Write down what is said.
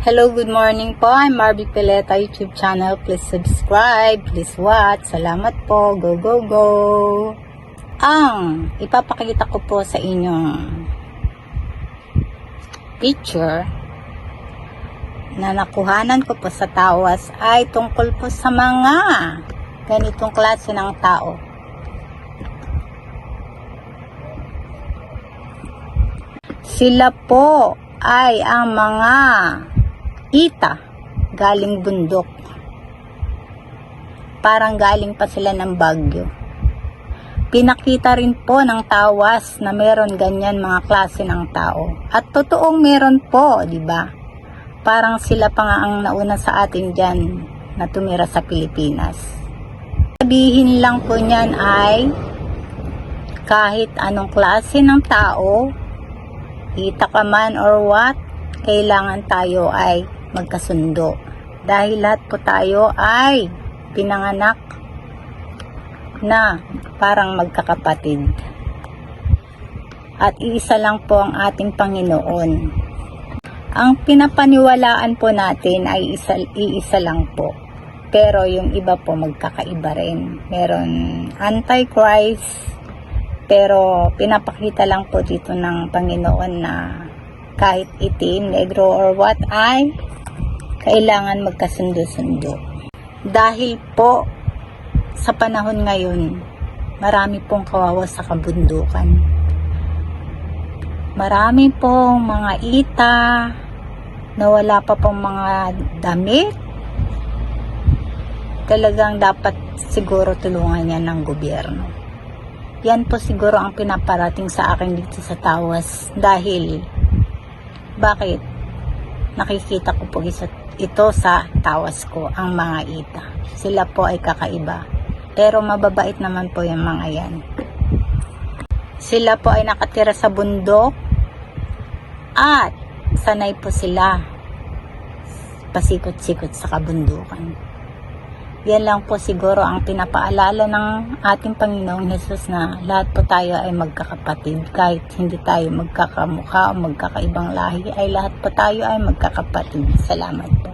Hello, good morning po. I'm Marby Peleta YouTube channel. Please subscribe, please watch. Salamat po. Go, go, go. Ang ipapakita ko po sa inyong picture na nakuhanan ko po sa tawas ay tungkol po sa mga ganitong klase ng tao. Sila po ay ang mga ita galing bundok. Parang galing pa sila ng bagyo. Pinakita rin po ng tawas na meron ganyan mga klase ng tao. At totoong meron po, di ba? Parang sila pa nga ang nauna sa atin dyan na tumira sa Pilipinas. Sabihin lang po niyan ay kahit anong klase ng tao, kita ka man or what, kailangan tayo ay magkasundo. Dahil lahat po tayo ay pinanganak na parang magkakapatid. At iisa lang po ang ating Panginoon. Ang pinapaniwalaan po natin ay isa, iisa lang po. Pero yung iba po magkakaiba rin. Meron Antichrist, pero pinapakita lang po dito ng Panginoon na kahit itim, negro, or what ay kailangan magkasundo-sundo. Dahil po sa panahon ngayon, marami pong kawawa sa kabundukan. Marami pong mga ita na wala pa pong mga damit. Talagang dapat siguro tulungan yan ng gobyerno. Yan po siguro ang pinaparating sa akin dito sa Tawas dahil bakit? Nakikita ko po ito sa tawas ko, ang mga ita. Sila po ay kakaiba. Pero mababait naman po yung mga yan. Sila po ay nakatira sa bundok at sanay po sila pasikot-sikot sa kabundukan. Yan lang po siguro ang pinapaalala ng ating Panginoong Hesus na lahat po tayo ay magkakapatid. Kahit hindi tayo magkakamukha o magkakaibang lahi, ay lahat po tayo ay magkakapatid. Salamat po.